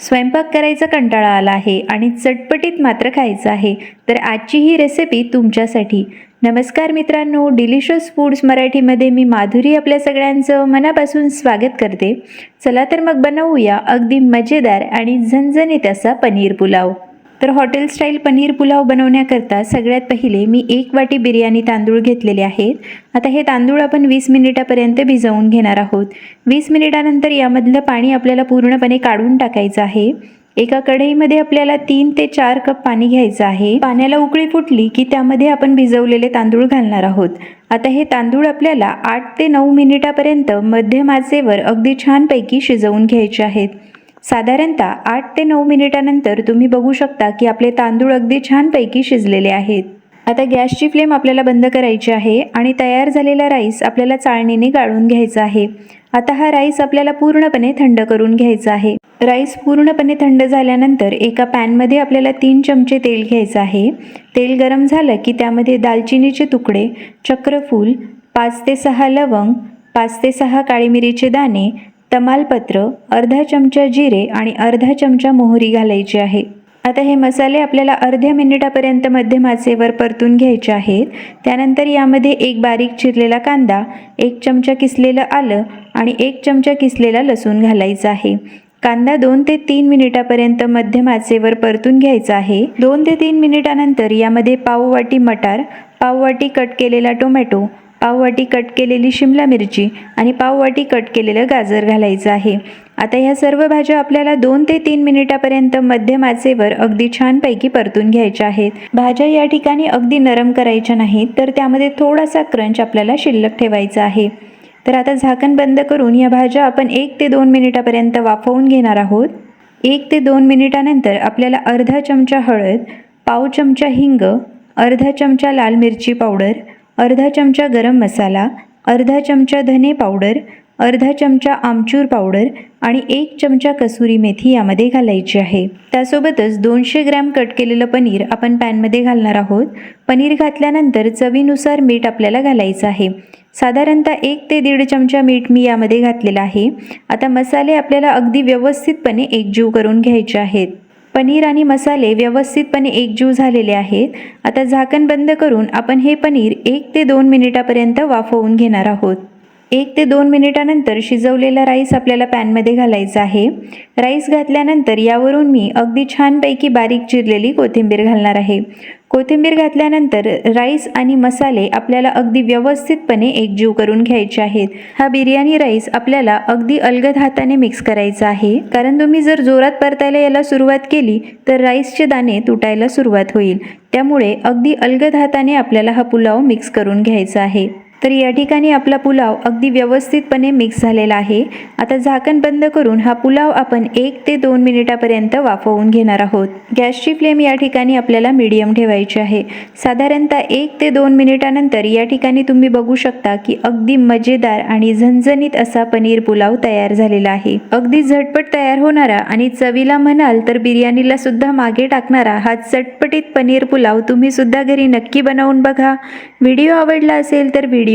स्वयंपाक करायचा कंटाळा आला आहे आणि चटपटीत मात्र खायचं आहे तर आजची ही रेसिपी तुमच्यासाठी. नमस्कार मित्रांनो डिलिशियस फूड्स मराठीमध्ये मी माधुरी आपल्या सगळ्यांचं मनापासून स्वागत करते. चला तर मग बनवूया अगदी मजेदार आणि झणझणीत असा पनीर पुलाव. तर हॉटेल स्टाईल पनीर पुलाव बनवण्याकरता सगळ्यात पहिले मी एक वाटी बिर्याणी तांदूळ घेतलेले आहेत. आता हे तांदूळ आपण वीस मिनिटापर्यंत भिजवून घेणार आहोत. वीस मिनिटानंतर यामधलं पाणी आपल्याला पूर्णपणे काढून टाकायचं आहे. एका कढईमध्ये आपल्याला तीन ते चार कप पाणी घ्यायचं आहे. पाण्याला उकळी फुटली की त्यामध्ये आपण भिजवलेले तांदूळ घालणार आहोत. आता हे तांदूळ आपल्याला आठ ते नऊ मिनिटापर्यंत मध्यम आचेवर अगदी छानपैकी शिजवून घ्यायचे आहेत. साधारणतः आठ ते नऊ मिनिटानंतर तुम्ही बघू शकता की आपले तांदूळ अगदी छानपैकी शिजलेले आहेत. आता गॅसची फ्लेम आपल्याला बंद करायची आहे आणि तयार झालेला राईस आपल्याला चाळणीने गाळून घ्यायचा आहे. आता हा राईस आपल्याला पूर्णपणे थंड करून घ्यायचा आहे. राईस पूर्णपणे थंड झाल्यानंतर एका पॅनमध्ये आपल्याला तीन चमचे तेल घ्यायचं आहे. तेल गरम झालं की त्यामध्ये दालचिनीचे तुकडे चक्रफूल पाच ते सहा लवंग पाच ते सहा काळी मिरीचे दाणे तमालपत्र अर्धा चमचा जिरे आणि अर्धा चमचा मोहरी घालायची आहे. आता हे मसाले आपल्याला अर्ध्या मिनिटापर्यंत मध्यम आचेवर परतून घ्यायचे आहेत. त्यानंतर यामध्ये एक बारीक चिरलेला कांदा एक चमचा किसलेलं आलं आणि एक चमचा किसलेला लसूण घालायचा आहे. कांदा दोन ते तीन मिनिटापर्यंत मध्यम आचेवर परतून घ्यायचा आहे. दोन ते तीन मिनिटानंतर यामध्ये पाववाटी मटार पाववाटी कट केलेला टोमॅटो पाववाटी कट केलेली शिमला मिरची आणि पाववाटी कट केलेलं गाजर घालायचं आहे. आता ह्या सर्व भाज्या आपल्याला दोन ते तीन मिनिटापर्यंत मध्यम आचेवर अगदी छानपैकी परतून घ्यायच्या आहेत. भाज्या या ठिकाणी अगदी नरम करायच्या नाहीत तर त्यामध्ये थोडासा क्रंच आपल्याला शिल्लक ठेवायचा आहे. तर आता झाकण बंद करून या भाज्या आपण एक ते दोन मिनिटापर्यंत वाफवून घेणार आहोत. एक ते दोन मिनिटानंतर आपल्याला अर्धा चमचा हळद पाव चमचा हिंग अर्धा चमचा लाल मिरची पावडर अर्धा चमचा गरम मसाला अर्धा चमचा धने पावडर अर्धा चमचा आमचूर पावडर आणि एक चमचा कसुरी मेथी यामध्ये घालायची आहे. त्यासोबतच दोनशे ग्रॅम कट केलेलं पनीर आपण पॅनमध्ये घालणार आहोत. पनीर घातल्यानंतर चवीनुसार मीठ आपल्याला घालायचं आहे. साधारणतः एक ते दीड चमचा मीठ मी यामध्ये घातलेलं आहे. आता मसाले आपल्याला अगदी व्यवस्थितपणे एकजीव करून घ्यायचे आहेत. पनीर आणि मसाले व्यवस्थितपणे एकजीव झालेले आहेत. आता झाकण बंद करून आपण हे पनीर एक ते दोन मिनिटापर्यंत वाफवून घेणार आहोत. एक ते दोन मिनिटानंतर शिजवलेला राईस आपल्याला पॅनमध्ये घालायचा आहे. राईस घातल्यानंतर यावरून मी अगदी छानपैकी बारीक चिरलेली कोथिंबीर घालणार आहे. कोथिंबीर घातल्यानंतर राईस आणि मसाले आपल्याला अगदी व्यवस्थितपणे एकजीव करून घ्यायचे आहेत. हा बिर्याणी राईस आपल्याला अगदी अलगद हाताने मिक्स करायचा आहे. कारण तुम्ही जर जोरात परतायला याला सुरुवात केली तर राईसचे दाणे तुटायला सुरुवात होईल. त्यामुळे अगदी अलगद हाताने आपल्याला हा पुलाव मिक्स करून घ्यायचा आहे. तर या ठिकाणी आपला पुलाव अगदी व्यवस्थितपणे मिक्स झालेला आहे. आता झाकण बंद करून हा पुलाव आपण एक ते दोन मिनिटापर्यंत वाफवून घेणार आहोत. गॅसची फ्लेम या ठिकाणी आपल्याला मीडियम ठेवायची आहे. साधारणतः एक ते दोन मिनिटानंतर या ठिकाणी तुम्ही बघू शकता की अगदी मजेदार आणि झणझणीत असा पनीर पुलाव तयार झालेला आहे. अगदी झटपट तयार होणारा आणि चवीला म्हणाल तर बिर्याणीला सुद्धा मागे टाकणारा हा चटपटीत पनीर पुलाव तुम्ही सुद्धा घरी नक्की बनवून बघा. व्हिडिओ आवडला असेल तर व्हिडिओ